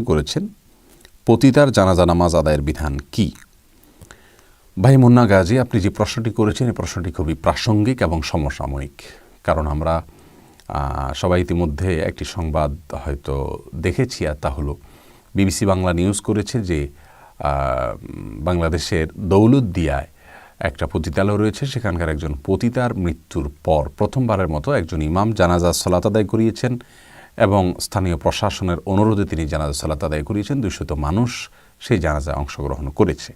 করেছেন, পতিতার জানাজা নামাজ আদায়ের বিধান কি? ভাই মুন্না গাজী, আপনি যে প্রশ্নটি করেছেন, এই প্রশ্নটি খুবই প্রাসঙ্গিক এবং সমসাময়িক। কারণ আমরা সবাই ইতিমধ্যে একটি সংবাদ হয়তো দেখেছি, আর তা হলো, বিবিসি বাংলা নিউজ করেছে যে বাংলাদেশের দৌলতদিয়ায় একটা পতিতালয় রয়েছে, সেখানকার একজন পতিতার মৃত্যুর পর প্রথমবারের মতো একজন ইমাম জানাজা সালাত আদায় করিয়েছেন। এবং স্থানীয় প্রশাসনের অনুরোধে তিনি জানাজা সালাত আদায় করিয়েছেন। দুইশত মানুষ সেই জানাজায় অংশগ্রহণ করেছে।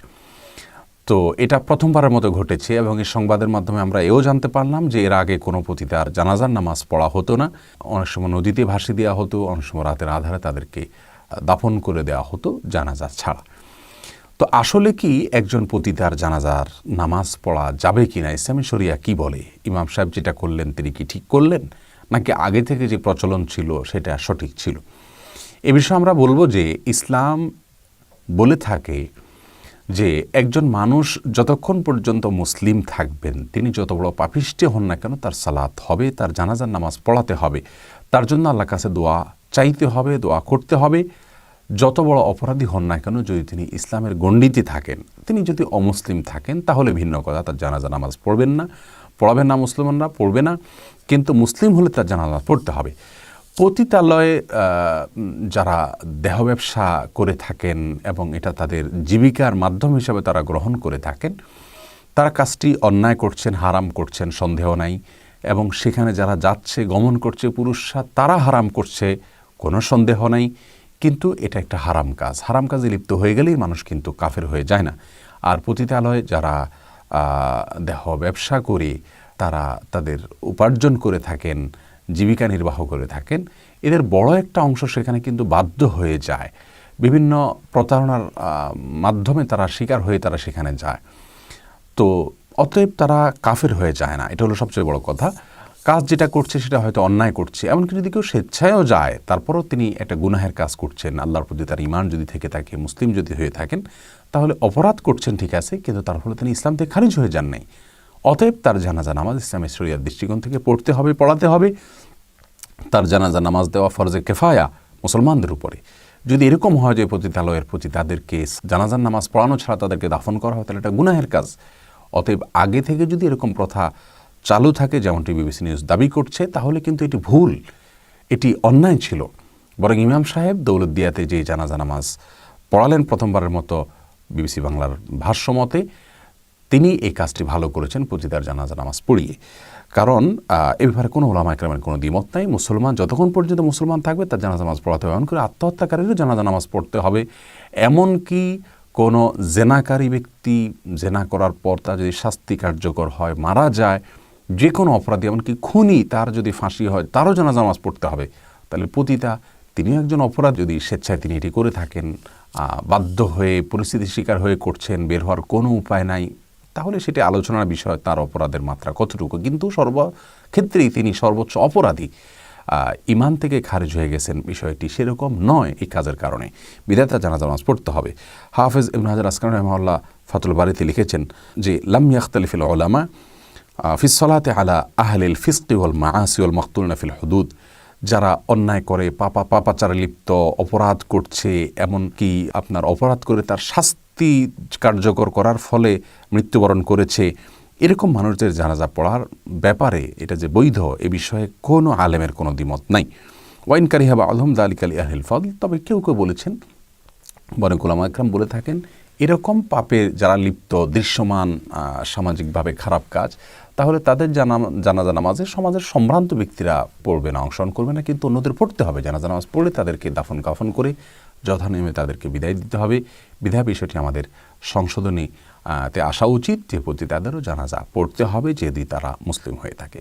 তো এটা প্রথমবারের মতো ঘটেছে এবং এই সংবাদের মাধ্যমে আমরা এও জানতে পারলাম যে এর আগে কোনো পতিতার জানাজার নামাজ পড়া হতো না। অনেক সময় নদীতে ভাসি দেওয়া হতো, অনেক সময় রাতের আধারে তাদেরকে দাফন করে দেওয়া হতো জানাজা ছাড়া। তো আসলে কি একজন পতিতার জানাজার নামাজ পড়া যাবে কি না ইসলামী শরিয়া কি বলে? ইমাম সাহেব যেটা করলেন তিনি কি ঠিক করলেন? নাকি আগে থেকে যে প্রচলন ছিল সেটা সঠিক ছিল? এ বিষয়ে আমরা বলব যে ইসলাম বলে থাকে যে একজন মানুষ যতক্ষণ পর্যন্ত মুসলিম থাকবেন, তিনি যত বড় পাপিষ্টি হন না কেন তার সালাত হবে, তার জানাজার নামাজ পড়াতে হবে। তার জন্য আল্লাহর কাছে দোয়া চাইতে হবে, দোয়া করতে হবে। যত বড় অপরাধী হন না কেন যদি তিনি ইসলামের গণ্ডিতে থাকেন, তিনি যদি অমুসলিম থাকেন, তাহলে ভিন্ন কথা, তার জানাজা নামাজ পড়বেন না, পড়াবেন না মুসলমানরা, পড়বে না। কিন্তু মুসলিম হলে তার জানাজা পড়তে হবে। পতিতালয়ে যারা দেহ ব্যবসা করে থাকেন এবং এটা তাদের জীবিকার মাধ্যম হিসাবে তারা গ্রহণ করে থাকেন, তারা কাজটি অন্যায় করছেন, হারাম করছেন, সন্দেহ নাই। এবং সেখানে যারা যাচ্ছে, গমন করছে, পুরুষরা, তারা হারাম করছে, কোনো সন্দেহ নাই। কিন্তু এটা একটা হারাম কাজ। হারাম কাজে লিপ্ত হয়ে গেলেই মানুষ কিন্তু কাফের হয়ে যায় না। আর পতিতালয়ে যারা দেহ ব্যবসা করে তারা তাদের উপার্জন করে থাকেন, জীবিকা নির্বাহ করে থাকেন, এদের বড় একটা অংশ সেখানে কিন্তু বাধ্য হয়ে যায়। বিভিন্ন প্রতারণার মাধ্যমে তারা শিকার হয়ে তারা সেখানে যায়। তো অতএব তারা কাফের হয়ে যায় না, এটা হলো সবচেয়ে বড় কথা। কাজ যেটা করছে সেটা হয়তো অন্যায় করছে, এমনকি যদি কেউ স্বেচ্ছায়ও যায়, তারপরও তিনি একটা গুনাহের কাজ করছেন। আল্লাহর প্রতি তার ইমান যদি থেকে থাকে, মুসলিম যদি হয়ে থাকেন, তাহলে অপরাধ করছেন ঠিক আছে, কিন্তু তার ফলে তিনি ইসলাম থেকে খারিজ হয়ে যান নাই অতএব তার জানাজা নামাজ ইসলামের শরিয়ার দৃষ্টিকোণ থেকে পড়তে হবে, পড়াতে হবে। তার জানাজা নামাজ দেওয়া ফরজে কেফায়া মুসলমানদের উপরে। যদি এরকম হয় যে পতিতালয়ের প্রতি তাদেরকে জানাজার নামাজ পড়ানো ছাড়া তাদেরকে দাফন করা হয়, তাহলে এটা গুনাহের কাজ। অতএব আগে থেকে যদি এরকম প্রথা চালু থাকে যেমনটি বিবিসি নিউজ দাবি করছে, তাহলে কিন্তু এটি ভুল, এটি অন্যায় ছিল। বরং ইমাম সাহেব দৌলতদিয়াতে যে জানাজা নামাজ পড়ালেন প্রথমবারের মতো, বিবিসি বাংলার ভাষ্যমতে তিনি এই কাজটি ভালো করেছেন পতিতার জানাজা, নামাজ পড়িয়ে। কারণ এ ব্যাপারে কোনো ওলামা একরামের কোনো দ্বিমত নাই। মুসলমান যতক্ষণ পর্যন্ত মুসলমান থাকবে, তার জানাজা নামাজ পড়াতে হবে। এমন করে আত্মহত্যাকারীরও জানাজা নামাজ পড়তে হবে। এমনকি কোনো জেনাকারী ব্যক্তি জেনা করার পর তার যদি শাস্তি কার্যকর হয়, মারা যায় যে কোনো অপরাধী, এমনকি খুনি, তার যদি ফাঁসি হয়, তারও জানাজা নামাজ পড়তে হবে। তাহলে পতিতা, তিনিও একজন অপরাধ। যদি স্বেচ্ছায় তিনি এটি করে থাকেন বাধ্য হয়ে, পরিস্থিতির শিকার হয়ে করছেন, বের হওয়ার কোনো উপায় নাই। তাহলে সেটি আলোচনার বিষয়, তার অপরাধের মাত্রা কতটুকু? কিন্তু সর্বক্ষেত্রেই তিনি সর্বোচ্চ অপরাধী। ইমান থেকে খারিজ হয়ে গেছেন বিষয়টি সেরকম নয় এই কাজের কারণে। বিধাতা জানাজা নামাজ পড়তে হবে। হাফেজ ইবন হাজার আসকান রহমাল্লাহ ফাতুল বাড়িতে লিখেছেন যে, লাম ইয়াখতালিফিল ওলামা ফিসলাতে আলা আহলিল ফিস্কি ওয়াল মাআসি ওয়াল মাকতুলনা ফিল হুদুদ। যারা অন্যায় করে, পাপা, পাপাচারে লিপ্ত, অপরাধ করছে, এমনকি আপনার অপরাধ করে তার শাস্তি কার্যকর করার ফলে মৃত্যুবরণ করেছে, এরকম মানুষদের জানাজা পড়ার ব্যাপারে এটা যে বৈধ, এ বিষয়ে কোনো আলেমের কোনো দ্বিমত নাই। ওয়াইন কারিহাবা আলহম দালিক আলী আহল ফল তবে কেউ কেউ বলেছেন, বরং গোলাম আকরাম বলে থাকেন, এরকম পাপে যারা লিপ্ত, দৃশ্যমান সামাজিকভাবে খারাপ কাজ তাহলে তাদের জানা, জানাজা নামাজে সমাজের সম্ভ্রান্ত ব্যক্তিরা পড়বে না, অংশগ্রহণ করবে না, কিন্তু অন্যদের পড়তে হবে। জানাজা নামাজ পড়লে তাদেরকে দাফন কাফন করে যথানিয়মে তাদেরকে বিদায় দিতে হবে। বিধায় বিষয়টি আমাদের সংশোধনী তে আসা উচিত। যে প্রতি তাদেরও জানাজা পড়তে হবে, যদি তারা মুসলিম হয়ে থাকে।